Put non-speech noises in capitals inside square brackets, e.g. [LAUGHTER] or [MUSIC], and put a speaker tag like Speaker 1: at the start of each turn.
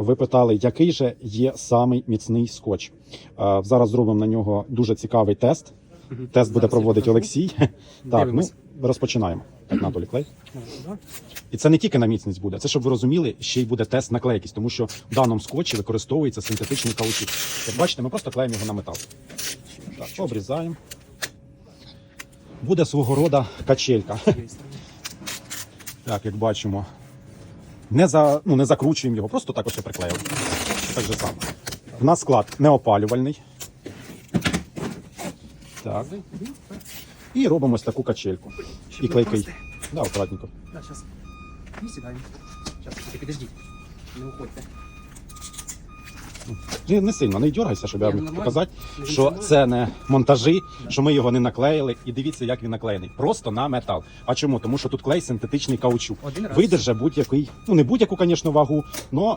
Speaker 1: Ви питали, який же є самий міцний скотч. Е, Зараз зробимо на нього дуже цікавий тест. Тест буде проводити. Олексій. [LAUGHS] Так, ну розпочинаємо. Так, Анатолій, клей. І це не тільки на міцність буде, це щоб ви розуміли, ще й буде тест на клейкість, тому що в даному скотчі використовується синтетичний каучук. Як бачите, ми просто клеїмо його на метал. Так, обрізаємо. Буде свого рода качелька. Так, як бачимо. Не, за, ну, не закручуємо його, просто так ось і приклеїли. Так же само. У нас склад неопалювальний. Так. І робимо ось таку качельку. І клейкий. Да, акуратненько.
Speaker 2: Да, сейчас. Не сідаємо. Сейчас, тільки підождіть. Не уходьте.
Speaker 1: Не, не сильно, не дергайся, щоб я міг показати, що це не монтажі, що ми його не наклеїли. І дивіться, як він наклеєний. Просто на метал. А чому? Тому що тут клей синтетичний каучук. Видержа будь-який, ну не будь-яку, звісно, вагу, але